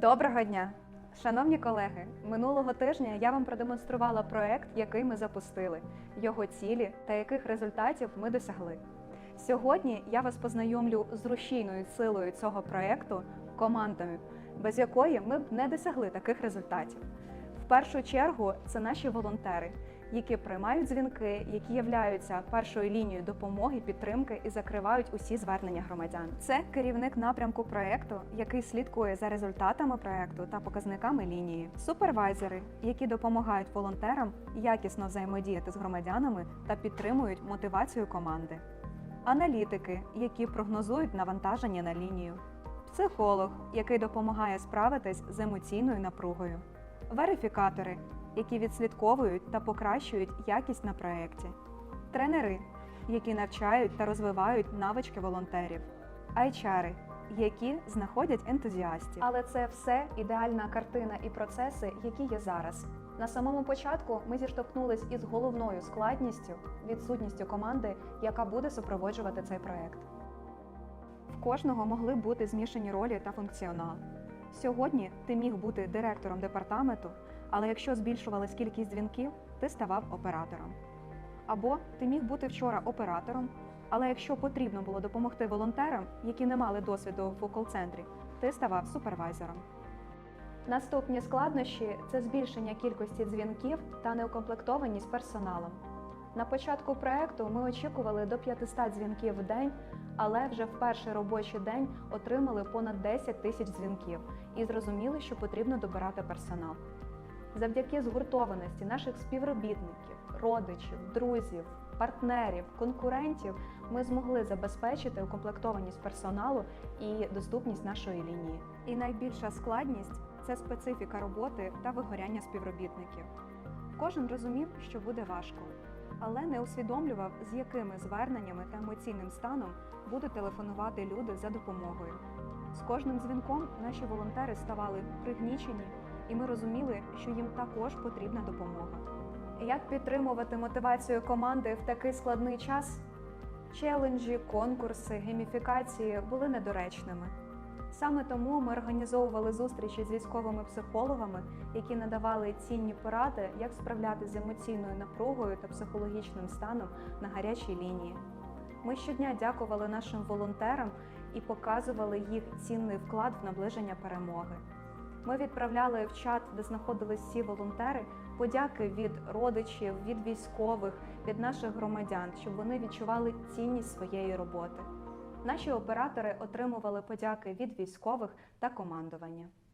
Доброго дня! Шановні колеги, минулого тижня я вам продемонструвала проект, який ми запустили, його цілі та яких результатів ми досягли. Сьогодні я вас познайомлю з рушійною силою цього проекту командою, без якої ми б не досягли таких результатів. В першу чергу це наші волонтери, які приймають дзвінки, які являються першою лінією допомоги, підтримки і закривають усі звернення громадян. Це керівник напрямку проекту, який слідкує за результатами проекту та показниками лінії. Супервайзери, які допомагають волонтерам якісно взаємодіяти з громадянами та підтримують мотивацію команди. Аналітики, які прогнозують навантаження на лінію. Психолог, який допомагає справитись з емоційною напругою. Верифікатори, які відслідковують та покращують якість на проєкті. Тренери, які навчають та розвивають навички волонтерів. Айчари, які знаходять ентузіастів. Але це все ідеальна картина і процеси, які є зараз. На самому початку ми зіштовхнулись із головною складністю відсутністю команди, яка буде супроводжувати цей проект. В кожного могли бути змішані ролі та функціонал. Сьогодні ти міг бути директором департаменту, але якщо збільшувалась кількість дзвінків, ти ставав оператором. Або ти міг бути вчора оператором, але якщо потрібно було допомогти волонтерам, які не мали досвіду в кол-центрі, ти ставав супервайзером. Наступні складнощі це збільшення кількості дзвінків та неукомплектованість персоналом. На початку проекту ми очікували до 500 дзвінків в день, але вже в перший робочий день отримали понад 10 тисяч дзвінків і зрозуміли, що потрібно добирати персонал. Завдяки згуртованості наших співробітників, родичів, друзів, партнерів, конкурентів ми змогли забезпечити укомплектованість персоналу і доступність нашої лінії. І найбільша складність це специфіка роботи та вигоряння співробітників. Кожен розумів, що буде важко, але не усвідомлював, з якими зверненнями та емоційним станом будуть телефонувати люди за допомогою. З кожним дзвінком наші волонтери ставали пригнічені, і ми розуміли, що їм також потрібна допомога. Як підтримувати мотивацію команди в такий складний час? Челенджі, конкурси, гейміфікації були недоречними. Саме тому ми організовували зустрічі з військовими психологами, які надавали цінні поради, як справлятися з емоційною напругою та психологічним станом на гарячій лінії. Ми щодня дякували нашим волонтерам і показували їх цінний вклад в наближення перемоги. Ми відправляли в чат, де знаходились всі волонтери, подяки від родичів, від військових, від наших громадян, щоб вони відчували цінність своєї роботи. Наші оператори отримували подяки від військових та командування.